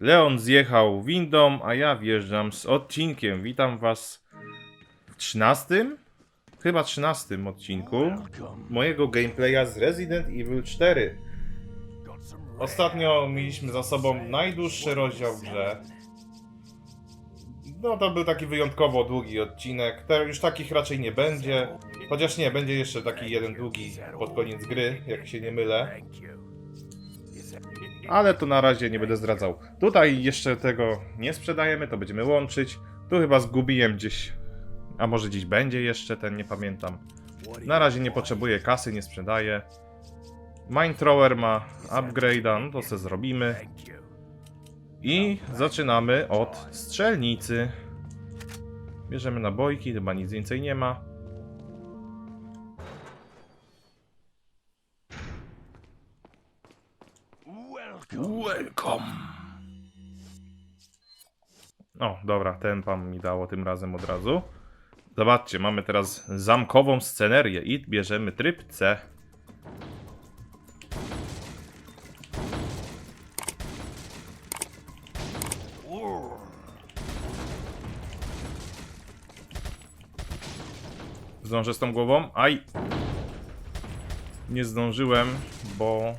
Leon zjechał windą, a ja wjeżdżam z odcinkiem. Witam was w 13? Chyba 13 odcinku mojego gameplaya z Resident Evil 4. Ostatnio mieliśmy za sobą najdłuższy rozdział w grze. No to był taki wyjątkowo długi odcinek. Teraz już takich raczej nie będzie. Chociaż nie, będzie jeszcze taki jeden długi pod koniec gry, jak się nie mylę. Ale to na razie nie będę zdradzał. Tutaj jeszcze tego nie sprzedajemy, to będziemy łączyć. Tu chyba zgubiłem gdzieś, a może gdzieś będzie jeszcze ten, nie pamiętam. Na razie nie potrzebuję kasy, nie sprzedaję. Mine Thrower ma upgrade'a, no to se zrobimy. I zaczynamy od strzelnicy. Bierzemy nabojki, chyba nic więcej nie ma. O, dobra, ten pan mi dało tym razem od razu. Zobaczcie, mamy teraz zamkową scenerię i bierzemy tryb C. Zdążę z tą głową? Aj! Nie zdążyłem, bo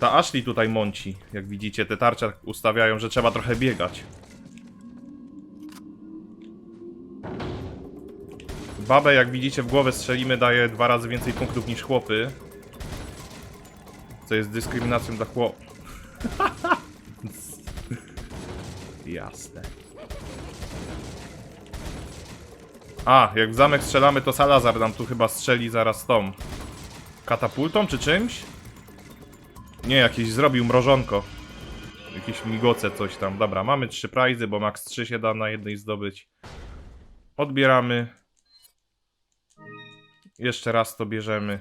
ta Ashley tutaj mąci. Jak widzicie, te tarcze ustawiają, że trzeba trochę biegać. Babę, jak widzicie, w głowę strzelimy, daje dwa razy więcej punktów niż chłopy. Co jest dyskryminacją dla chłopów. Jasne. A, jak w zamek strzelamy, to Salazar nam tu chyba strzeli zaraz tą katapultą czy czymś? Nie, jakieś zrobił mrożonko. Jakieś migoce, coś tam. Dobra, mamy trzy prizy, bo max 3 się da na jednej zdobyć. Odbieramy. Jeszcze raz to bierzemy.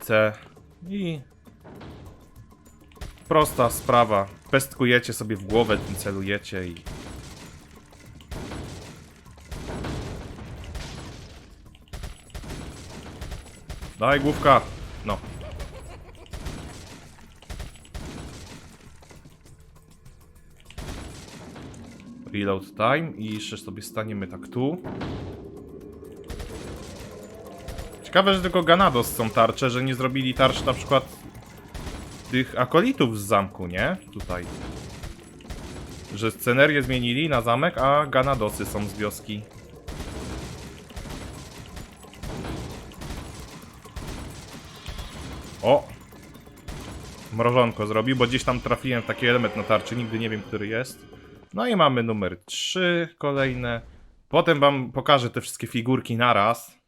C. I... Prosta sprawa. Pestkujecie sobie w głowę, celujecie i... Daj główka. No. Reload time i jeszcze sobie staniemy tak tu. Ciekawe, że tylko Ganados są tarcze, że nie zrobili tarcz na przykład tych akolitów z zamku, nie? Tutaj. Że scenerię zmienili na zamek, a Ganadosy są z wioski. O! Mrożonko zrobił, bo gdzieś tam trafiłem w taki element na tarczy, nigdy nie wiem, który jest. No i mamy numer 3 kolejne. Potem wam pokażę te wszystkie figurki naraz,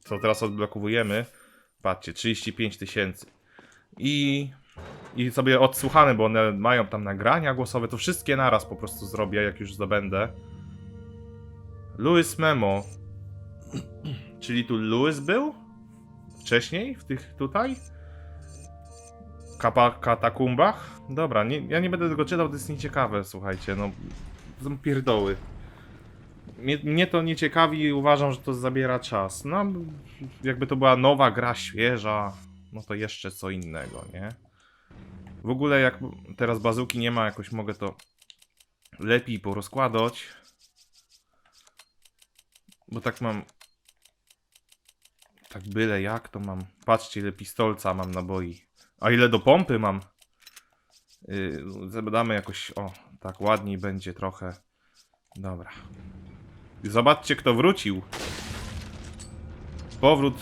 co teraz odblokowujemy. Patrzcie, 35 tysięcy. I, I sobie odsłuchane, bo one mają tam nagrania głosowe, to wszystkie naraz po prostu zrobię, jak już zdobędę. Louis Memo. Czyli tu Louis był? Wcześniej? W tych tutaj? Kapa, katakumbach? Dobra, nie, ja nie będę tego czytał, to jest nieciekawe, słuchajcie, no. To są pierdoły. Mnie, mnie to nie ciekawi i uważam, że to zabiera czas. No, jakby to była nowa gra, świeża, no to jeszcze co innego, nie? W ogóle jak teraz bazuki nie ma, jakoś mogę to lepiej porozkładać. Bo tak mam... Tak byle jak to mam. Patrzcie ile pistolca mam naboi. A ile do pompy mam? Yy, Zadamy jakoś, o, tak ładniej będzie trochę. Dobra. Zobaczcie kto wrócił. Powrót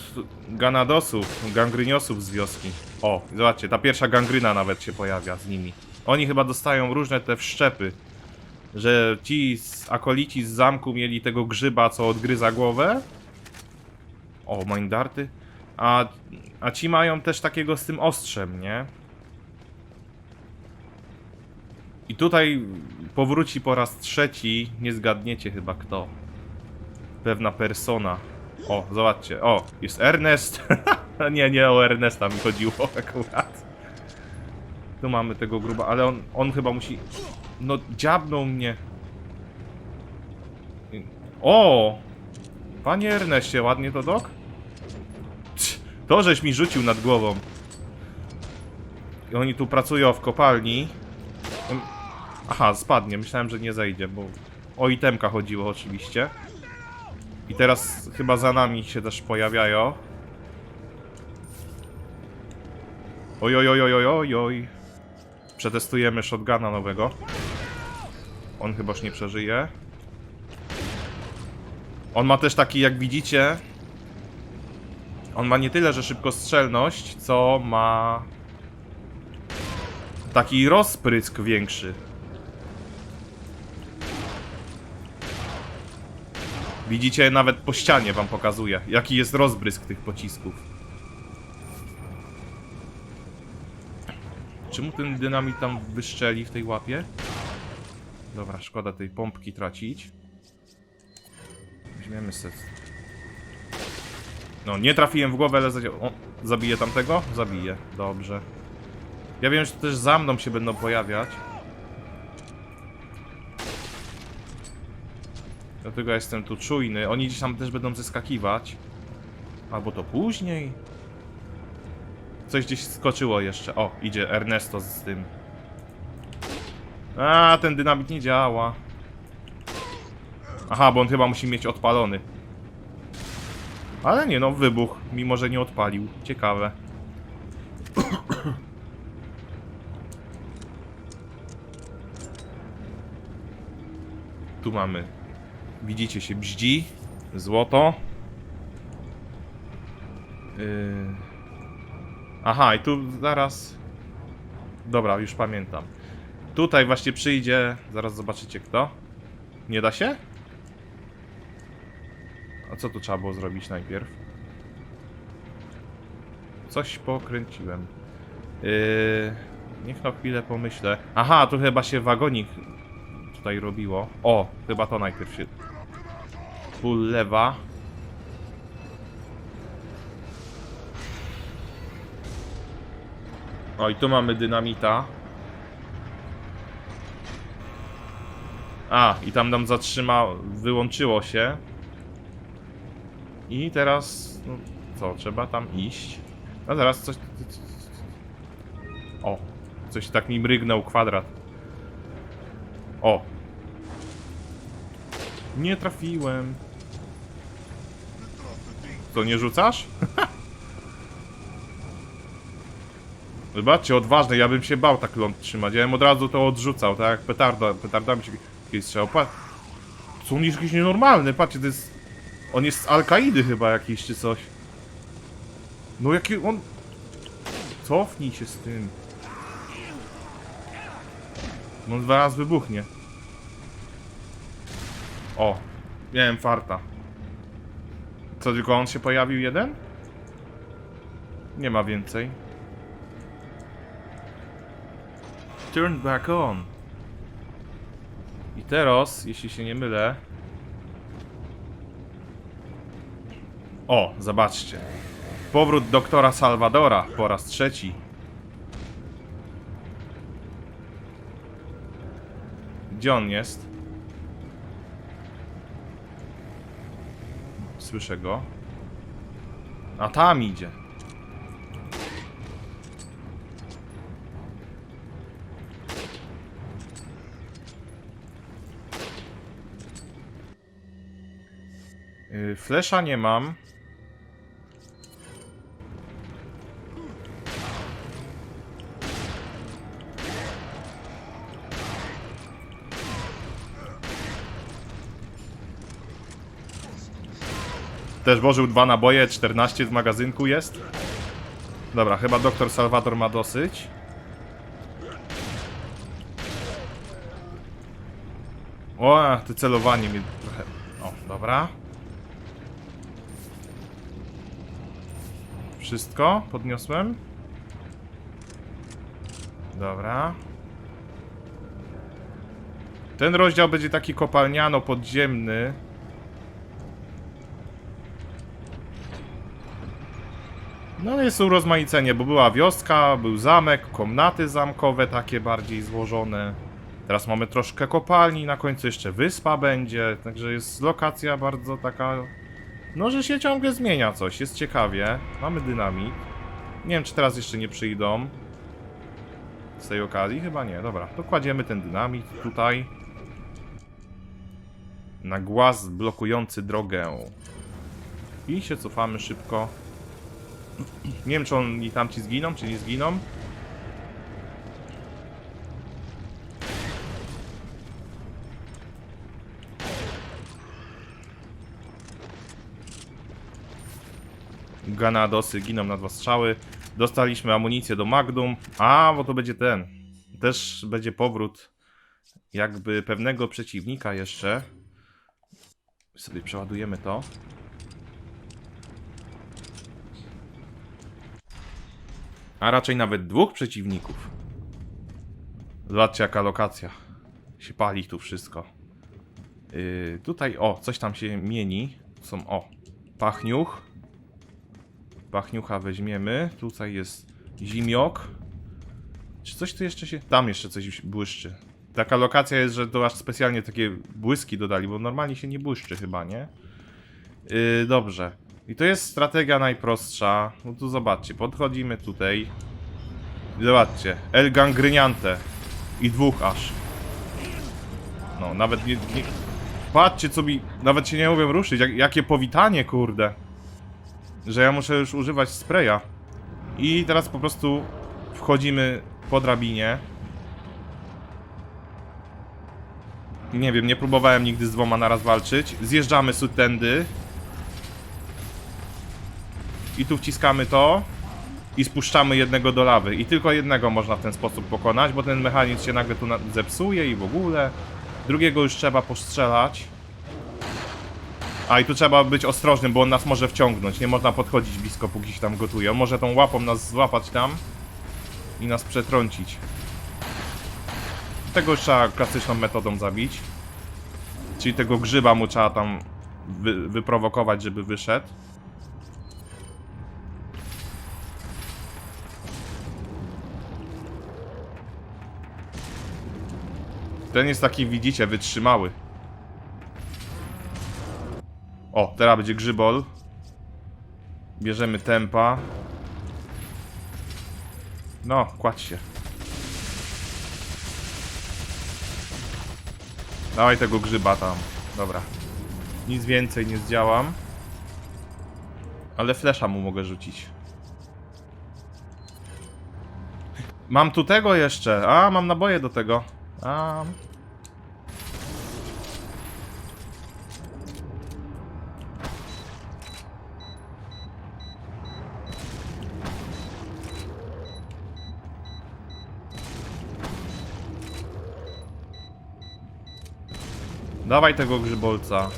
Ganadosów, gangryniosów z wioski. O, zobaczcie, ta pierwsza gangryna nawet się pojawia z nimi. Oni chyba dostają różne te wszczepy. Że ci z akolici z zamku mieli tego grzyba, co odgryza głowę. O, mindarty. A, a ci mają też takiego z tym ostrzem, nie? I tutaj powróci po raz trzeci, nie zgadniecie chyba kto. Pewna persona. O, zobaczcie, o, jest Ernest. nie, nie o Ernesta mi chodziło akurat. Tu mamy tego gruba, ale on, on chyba musi... No, dziabnął mnie. O! Panie Erneście, ładnie to dok? To żeś mi rzucił nad głową. I oni tu pracują w kopalni. Aha, spadnie. Myślałem, że nie zejdzie, bo o itemka chodziło oczywiście. I teraz chyba za nami się też pojawiają. Oj, oj, oj, oj, oj, oj, oj. Przetestujemy shotguna nowego. On chyba już nie przeżyje. On ma też taki, jak widzicie... On ma nie tyle, że szybkostrzelność, co ma... Taki rozprysk większy. Widzicie, nawet po ścianie wam pokazuje, jaki jest rozbrysk tych pocisków. Czemu ten dynamit tam wyszczeli w tej łapie? Dobra, szkoda tej pompki tracić. Weźmiemy se. No, nie trafiłem w głowę, ale zadział... O, zabiję tamtego? Zabiję. Dobrze. Ja wiem, że też za mną się będą pojawiać. Dlatego ja jestem tu czujny. Oni gdzieś tam też będą zeskakiwać. Albo to później. Coś gdzieś skoczyło jeszcze. O, idzie Ernesto z tym. A, ten dynamit nie działa. Aha, bo on chyba musi mieć odpalony. Ale nie no, wybuch, mimo że nie odpalił. Ciekawe. Tu mamy. Widzicie się bździ. Złoto. Yy... Aha, i tu zaraz. Dobra, już pamiętam. Tutaj właśnie przyjdzie. Zaraz zobaczycie kto. Nie da się? A co tu trzeba było zrobić najpierw? Coś pokręciłem. Yy, niech na chwilę pomyślę. Aha, tu chyba się wagonik tutaj robiło. O, chyba to najpierw się. Full lewa. O, i tu mamy dynamita. A, i tam nam zatrzyma, wyłączyło się. I teraz, no co, trzeba tam iść. A zaraz coś... O, coś tak mi mrygnął kwadrat. O. Nie trafiłem. Co, nie rzucasz? Wybaczcie, odważny, ja bym się bał tak ląd trzymać. Ja bym od razu to odrzucał, tak jak petarda, petardami się kiedyś strzał. Pa... Co on jest patrzcie, to jest... On jest z Al-Kaidy chyba jakiś, czy coś. No jaki on... Cofnij się z tym. No dwa razy wybuchnie. O, miałem farta. Co, tylko on się pojawił jeden? Nie ma więcej. Turn back on. I teraz, jeśli się nie mylę... O, zobaczcie. Powrót doktora Salvadora po raz trzeci. Gdzie on jest? Słyszę go. A tam idzie. Yy, Flesza nie mam. Też włożył dwa naboje, 14 w magazynku jest. Dobra, chyba doktor Salvador ma dosyć. O, to celowanie mnie trochę... O, dobra. Wszystko podniosłem. Dobra. Ten rozdział będzie taki kopalniano-podziemny. No jest urozmaicenie, bo była wioska, był zamek, komnaty zamkowe takie bardziej złożone. Teraz mamy troszkę kopalni, na końcu jeszcze wyspa będzie, także jest lokacja bardzo taka No, że się ciągle zmienia coś, jest ciekawie. Mamy dynamit. Nie wiem, czy teraz jeszcze nie przyjdą. Z tej okazji? Chyba nie, dobra. To kładziemy ten dynamit tutaj. Na głaz blokujący drogę. I się cofamy szybko. Nie wiem, czy oni tamci zginą, czy nie zginą. Ganadosy giną na dwa strzały. Dostaliśmy amunicję do Magnum. A, bo to będzie ten. Też będzie powrót jakby pewnego przeciwnika jeszcze. Sobie przeładujemy to. A raczej nawet dwóch przeciwników. Zobaczcie jaka lokacja. Się pali tu wszystko. Yy, tutaj, o, coś tam się mieni. Są, o, pachniuch. Pachniucha weźmiemy. Tutaj jest zimiok. Czy coś tu jeszcze się... Tam jeszcze coś błyszczy. Taka lokacja jest, że to aż specjalnie takie błyski dodali, bo normalnie się nie błyszczy chyba, nie? Yy, dobrze. I to jest strategia najprostsza. No tu zobaczcie, podchodzimy tutaj. Zobaczcie, El Gangryniante. I dwóch aż. No, nawet nie, nie... Patrzcie, co mi... Nawet się nie mogłem ruszyć. Jak, jakie powitanie, kurde. Że ja muszę już używać spraya. I teraz po prostu wchodzimy po drabinie. Nie wiem, nie próbowałem nigdy z dwoma naraz walczyć. Zjeżdżamy tędy. I tu wciskamy to. I spuszczamy jednego do lawy. I tylko jednego można w ten sposób pokonać, bo ten mechanizm się nagle tu zepsuje i w ogóle. Drugiego już trzeba postrzelać. A i tu trzeba być ostrożnym, bo on nas może wciągnąć. Nie można podchodzić blisko, póki się tam gotuje. On może tą łapą nas złapać tam i nas przetrącić. Tego już trzeba klasyczną metodą zabić. Czyli tego grzyba mu trzeba tam wy wyprowokować, żeby wyszedł. Ten jest taki, widzicie, wytrzymały. O, teraz będzie grzybol. Bierzemy tempa. No, kładź się. Dawaj tego grzyba tam. Dobra. Nic więcej nie zdziałam. Ale flesza mu mogę rzucić. Mam tu tego jeszcze. A, mam naboje do tego. A. Dawaj tego grzybolca.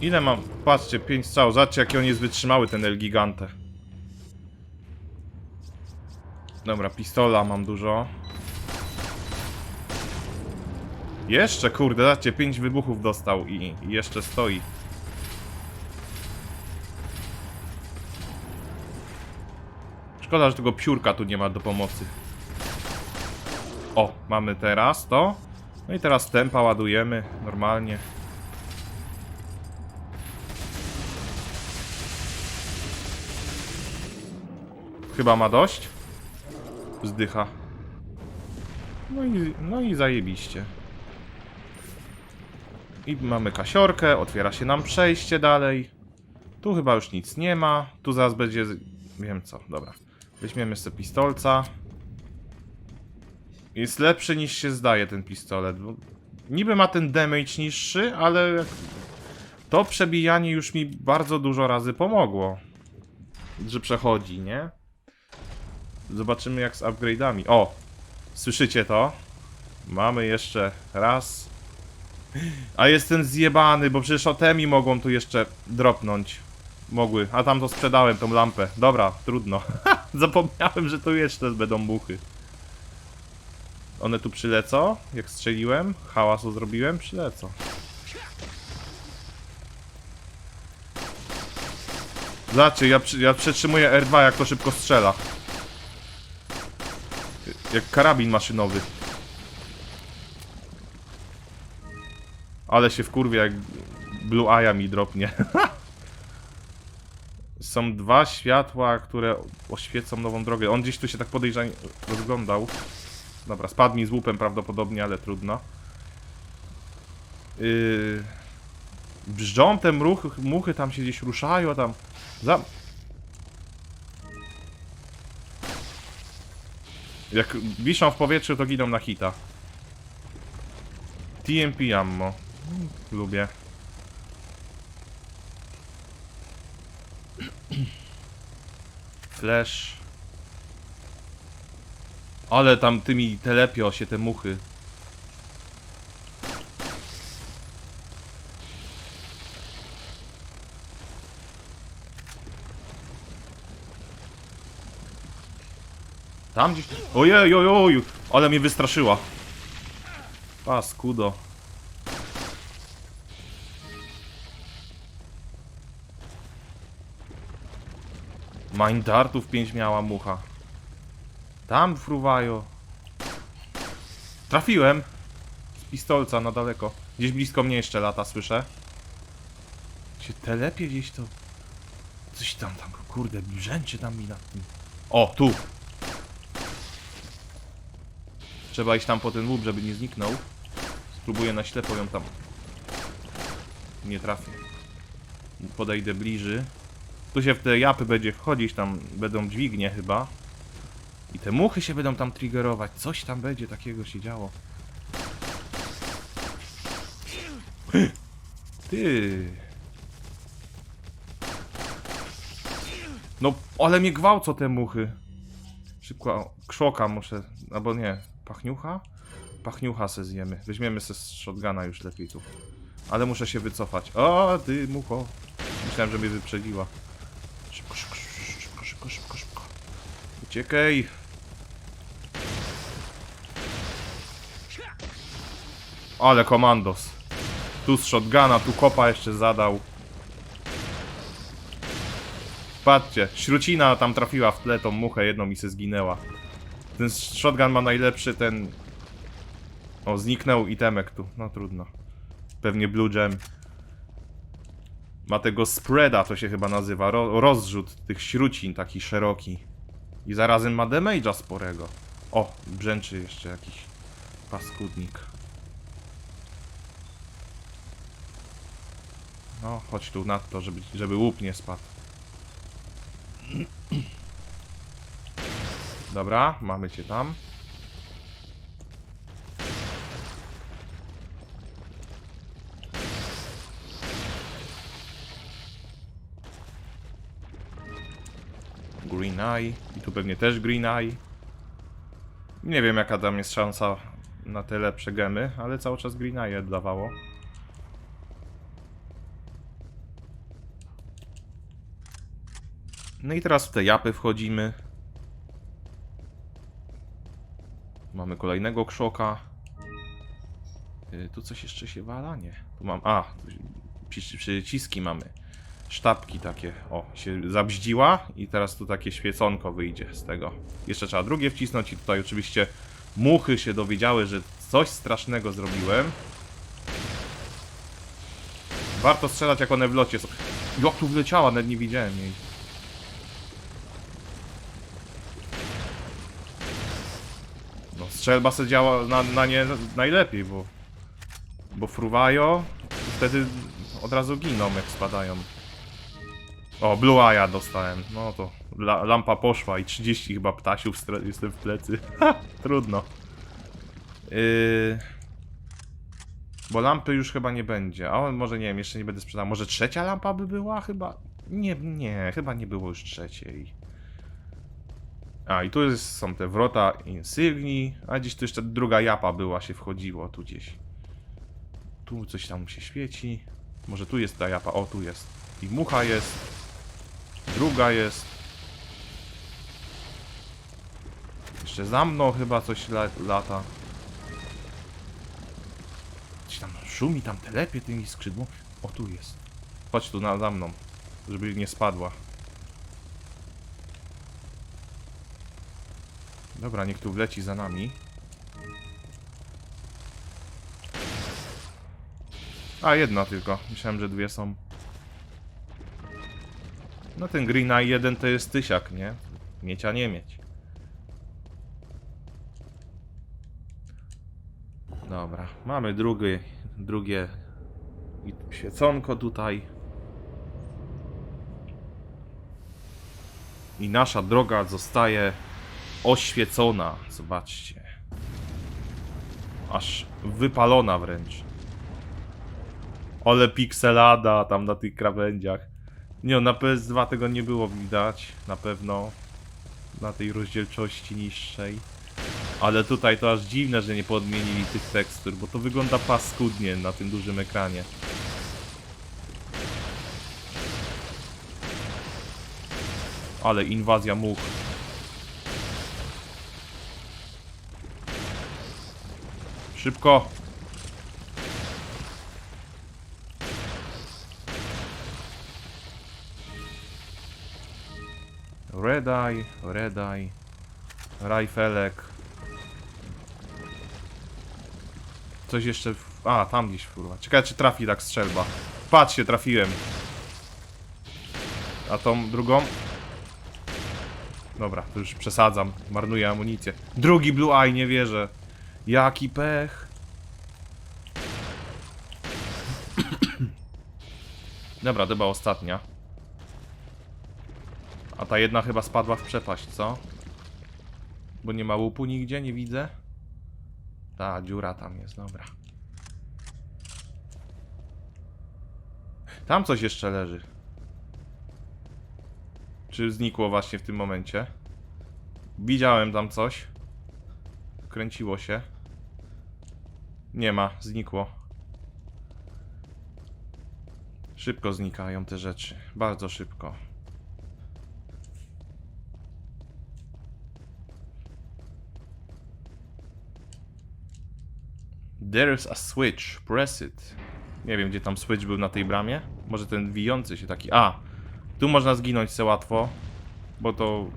Ile mam? Patrzcie, 5 strzał. Zobaczcie, jaki on jest wytrzymały, ten El Gigante. Dobra, pistola mam dużo. Jeszcze, kurde, zobaczcie, 5 wybuchów dostał i, i jeszcze stoi. Szkoda, że tego piórka tu nie ma do pomocy. O, mamy teraz to. No i teraz tempa ładujemy normalnie. Chyba ma dość. Zdycha. No i, no i zajebiście. I mamy kasiorkę, otwiera się nam przejście dalej. Tu chyba już nic nie ma. Tu zaraz będzie... Wiem co, dobra. Weźmiemy sobie pistolca. Jest lepszy niż się zdaje ten pistolet. Bo niby ma ten damage niższy, ale to przebijanie już mi bardzo dużo razy pomogło. Że przechodzi, nie? Zobaczymy jak z upgrade'ami. O! Słyszycie to? Mamy jeszcze raz. A jestem zjebany, bo przecież otemi mogą tu jeszcze dropnąć. Mogły, a tam to sprzedałem tą lampę. Dobra, trudno. Zapomniałem, że tu jeszcze będą muchy. One tu przylecą, jak strzeliłem, hałasu zrobiłem, przylecą. Zobaczcie, ja, ja przetrzymuję R2, jak to szybko strzela. Jak karabin maszynowy. Ale się wkurwia jak Blue Eye mi dropnie. Są dwa światła, które oświecą nową drogę. On gdzieś tu się tak podejrzanie rozglądał. Dobra, spadł mi z łupem prawdopodobnie, ale trudno. Yy... Brzczą te mruchy, muchy tam się gdzieś ruszają, tam... Za... Jak wiszą w powietrzu, to giną na hita. TMP ammo. Lubię. Flash. Ale tam tymi telepio się te muchy. Tam gdzieś... Ojej, ojej, ale mnie wystraszyła. Paskudo. Mind dartów 5 miała mucha. Tam fruwają. Trafiłem. Z pistolca na daleko. Gdzieś blisko mnie jeszcze lata, słyszę. Się telepie gdzieś to. Coś tam, tam, kurde, brzęczy tam mi nad tym. O, tu. Trzeba iść tam po ten łup, żeby nie zniknął. Spróbuję na ślepo ją tam. Nie trafię. Podejdę bliżej. Tu się w te japy będzie wchodzić, tam będą dźwignie chyba. I te muchy się będą tam triggerować. Coś tam będzie takiego się działo. Ty. No, ale mnie gwałcą te muchy. Szybko, krzoka muszę, albo nie, pachniucha? Pachniucha se zjemy. Weźmiemy se z shotguna już lepiej tu. Ale muszę się wycofać. O, ty mucho. Myślałem, że mnie wyprzedziła. Szybko, szybko, szybko, szybko, szybko, szybko. Uciekaj. Ale komandos. Tu z shotguna, tu kopa jeszcze zadał. Patrzcie, śrucina tam trafiła w tle tą muchę jedną i se zginęła. Ten shotgun ma najlepszy ten... O, zniknął itemek tu. No trudno. Pewnie Blue Gem. Ma tego spreada, to się chyba nazywa. Ro rozrzut tych śrucin, taki szeroki. I zarazem ma damage'a sporego. O, brzęczy jeszcze jakiś paskudnik. No, chodź tu na to, żeby, żeby łup nie spadł. Dobra, mamy cię tam. Green Eye. I tu pewnie też Green Eye. Nie wiem jaka tam jest szansa na te lepsze gemy, ale cały czas Green Eye dawało. No i teraz w te japy wchodzimy. Mamy kolejnego krzoka. Y, Tu coś jeszcze się wala? Nie. Tu mam. A, tu przyciski mamy. Sztabki takie. O, się zabździła i teraz tu takie świeconko wyjdzie z tego. Jeszcze trzeba drugie wcisnąć i tutaj oczywiście muchy się dowiedziały, że coś strasznego zrobiłem. Warto strzelać jak one w locie są. Jak tu wleciała, nawet nie widziałem jej. Strzelba se działa na, na nie najlepiej, bo... Bo fruwają i wtedy od razu giną, jak spadają. O, Blue Eye'a dostałem. No to la, lampa poszła i 30 chyba ptasiów jestem w plecy. Ha, trudno. Yy... Bo lampy już chyba nie będzie. A może nie wiem, jeszcze nie będę sprzedał. Może trzecia lampa by była? Chyba. Nie, nie, chyba nie było już trzeciej. A i tu jest, są te wrota insygnii. A gdzieś tu jeszcze druga japa była, się wchodziło tu gdzieś. Tu coś tam się świeci. Może tu jest ta japa. O, tu jest. I mucha jest. Druga jest. Jeszcze za mną chyba coś la lata. Coś tam szumi, tam telepie tymi skrzydłami. O, tu jest. Chodź tu na, za mną, żeby nie spadła. Dobra, niech tu wleci za nami. A, jedna tylko. Myślałem, że dwie są. No ten Green Eye 1 to jest tysiak, nie? Mieć, a nie mieć. Dobra, mamy drugi, drugie świeconko tutaj. I nasza droga zostaje oświecona. Zobaczcie. Aż wypalona wręcz. Ole pikselada tam na tych krawędziach. Nie, na PS2 tego nie było widać, na pewno. Na tej rozdzielczości niższej. Ale tutaj to aż dziwne, że nie podmienili tych tekstur, bo to wygląda paskudnie na tym dużym ekranie. Ale inwazja much. Szybko! Red Eye, Red Eye, Rajfelek. Coś jeszcze. A, tam gdzieś kurwa. Ciekawe czy trafi tak strzelba. Patrzcie, trafiłem. A tą drugą? Dobra, to już przesadzam. Marnuję amunicję. Drugi Blue Eye, nie wierzę. Jaki pech. Dobra, była ostatnia. A ta jedna chyba spadła w przepaść, co? Bo nie ma łupu nigdzie, nie widzę. Ta dziura tam jest, dobra. Tam coś jeszcze leży. Czy znikło właśnie w tym momencie? Widziałem tam coś. Kręciło się. Nie ma, znikło. Szybko znikają te rzeczy. Bardzo szybko. There's a switch. Press it. Nie wiem, gdzie tam switch był na tej bramie. Może ten wijący się taki. A! Tu można zginąć se łatwo. Bo to.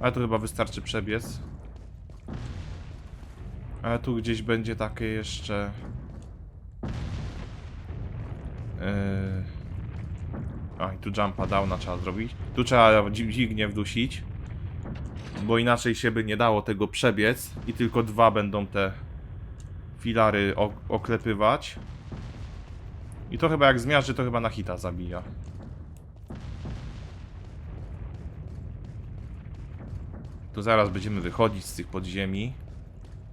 Ale tu chyba wystarczy przebiec. Ale tu gdzieś będzie takie jeszcze. Yy... A i tu jumpa downa trzeba zrobić. Tu trzeba dźwignię wdusić. Bo inaczej się by nie dało tego przebiec. I tylko dwa będą te filary ok oklepywać. I to chyba jak zmiażdży, to chyba na hita zabija. Tu zaraz będziemy wychodzić z tych podziemi.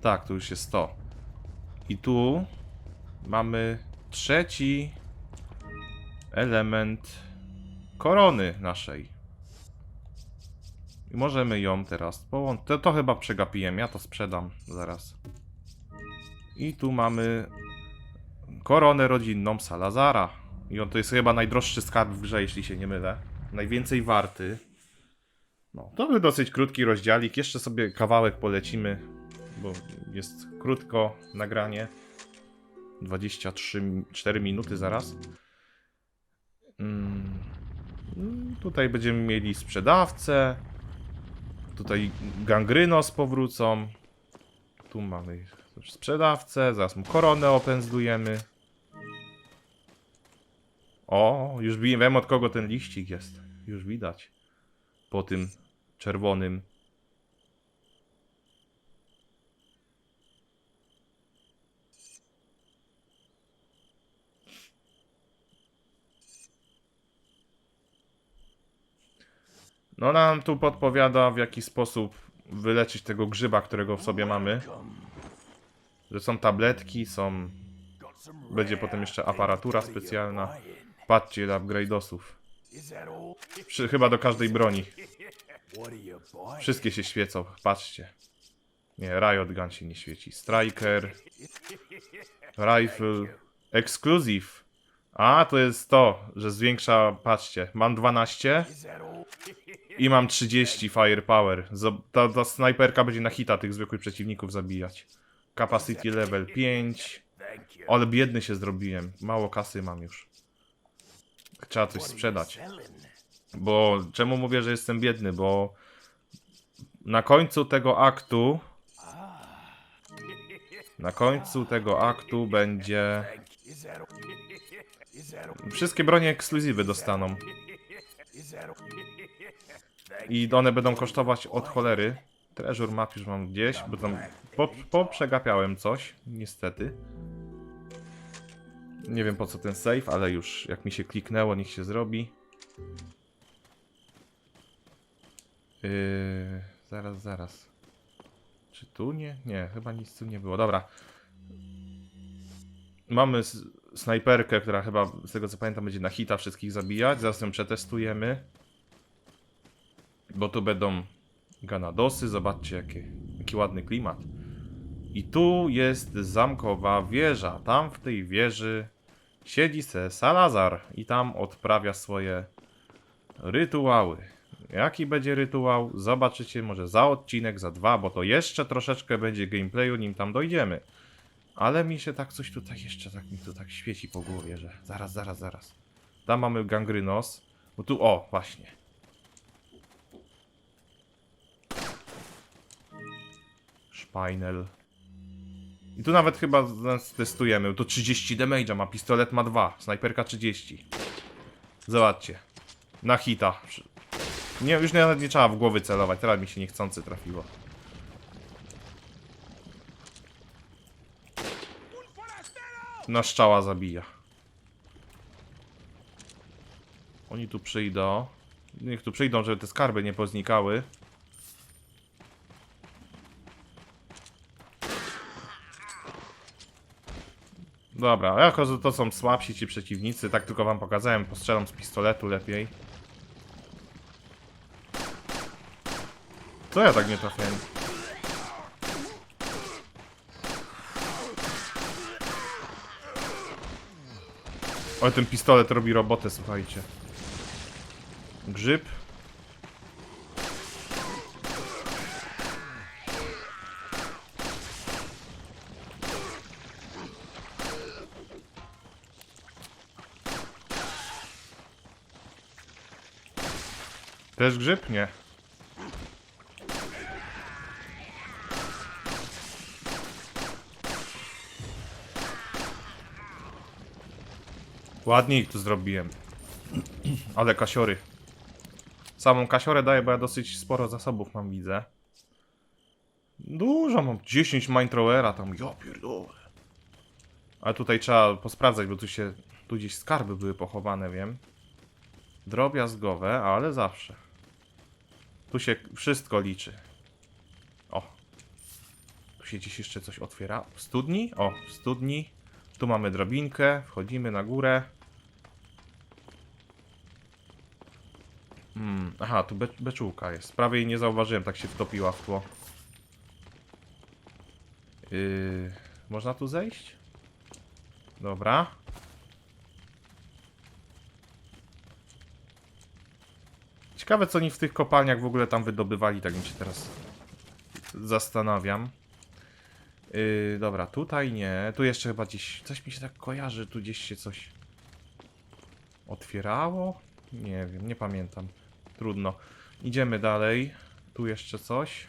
Tak, tu już jest to. I tu mamy trzeci element korony naszej. I możemy ją teraz połączyć. To, to chyba przegapiłem, ja to sprzedam zaraz. I tu mamy koronę rodzinną Salazara. I on to jest chyba najdroższy skarb w grze, jeśli się nie mylę. Najwięcej warty. No, to był dosyć krótki rozdziałik. Jeszcze sobie kawałek polecimy, bo jest krótko nagranie. 23, 4 minuty zaraz. Mm. Mm, Tutaj będziemy mieli sprzedawcę. Tutaj gangrynos powrócą. Tu mamy sprzedawcę. Zaraz mu koronę opędzlujemy. O, już wi- wiem od kogo ten liścik jest. Już widać. Po tym czerwonym. No nam tu podpowiada w jaki sposób wyleczyć tego grzyba, którego w sobie mamy. Że są tabletki, są... Będzie potem jeszcze aparatura specjalna. Patrzcie ile upgrade'osów. Chyba do każdej broni. Wszystkie się świecą, patrzcie. Nie, Riot Gun się nie świeci. Striker. Rifle. Exclusive. A, to jest to, że zwiększa, patrzcie, mam 12 i mam 30 firepower. Ta, ta snajperka będzie na hita tych zwykłych przeciwników zabijać. Capacity level 5. Ale biedny się zrobiłem. Mało kasy mam już. Trzeba coś sprzedać. Bo czemu mówię, że jestem biedny? Bo na końcu tego aktu. Na końcu tego aktu będzie Wszystkie bronie ekskluzywy dostaną. I one będą kosztować od cholery. Treasure map już mam gdzieś, bo tam po, poprzegapiałem coś, niestety. Nie wiem po co ten save, ale już jak mi się kliknęło, niech się zrobi. Yy, zaraz, zaraz. Czy tu nie? Nie, chyba nic tu nie było. Dobra. Mamy snajperkę, która chyba, z tego co pamiętam, będzie na hita wszystkich zabijać. Zaraz ją przetestujemy. Bo tu będą ganadosy. Zobaczcie, jaki, jaki ładny klimat. I tu jest zamkowa wieża. Tam w tej wieży siedzi se Salazar i tam odprawia swoje rytuały. Jaki będzie rytuał? Zobaczycie może za odcinek, za dwa, bo to jeszcze troszeczkę będzie gameplayu, nim tam dojdziemy. Ale mi się tak coś tutaj jeszcze tak mi tu tak świeci po głowie, że zaraz, zaraz, zaraz. Tam mamy gangrynos. Bo tu, o, właśnie. Szpajnel. I tu nawet chyba testujemy. Tu 30 damage'a ma, pistolet ma 2, snajperka 30. Zobaczcie. Na hita. Nie, już nawet nie trzeba w głowy celować, teraz mi się niechcący trafiło. Na szczała zabija. Oni tu przyjdą. Niech tu przyjdą, żeby te skarby nie poznikały. Dobra, jako że to są słabsi ci przeciwnicy, tak tylko wam pokazałem, postrzelam z pistoletu lepiej. Co ja tak nie trafiłem? Oj, ten pistolet robi robotę, słuchajcie. Grzyb. Też grzyb? Nie. Ładnie ich tu zrobiłem. Ale kasiory. Samą kasiorę daję, bo ja dosyć sporo zasobów mam, widzę. Dużo mam. 10 mindthrowera tam. Ja pierdolę. Ale tutaj trzeba posprawdzać, bo tu się... Tu gdzieś skarby były pochowane, wiem. Drobiazgowe, ale zawsze. Tu się wszystko liczy. O. Tu się gdzieś jeszcze coś otwiera. W studni? O, w studni. Tu mamy drabinkę, wchodzimy na górę. Hmm, aha, tu be beczułka jest. Prawie jej nie zauważyłem, tak się wtopiła w tło. Yy, można tu zejść? Dobra. Ciekawe, co oni w tych kopalniach w ogóle tam wydobywali, tak mi się teraz zastanawiam. Yy, dobra, tutaj nie. Tu jeszcze chyba gdzieś. Coś mi się tak kojarzy, tu gdzieś się coś otwierało? Nie wiem, nie pamiętam. Trudno. Idziemy dalej. Tu jeszcze coś.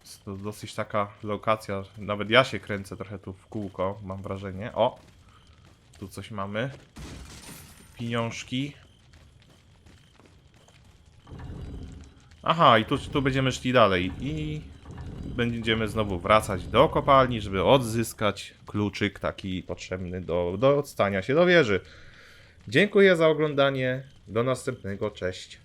Jest to dosyć taka lokacja. Nawet ja się kręcę trochę tu w kółko, mam wrażenie. O! Tu coś mamy. Pieniążki. Aha, i tu, tu będziemy szli dalej. I będziemy znowu wracać do kopalni, żeby odzyskać kluczyk taki potrzebny do, do odstania się do wieży. Dziękuję za oglądanie. Do następnego. Cześć.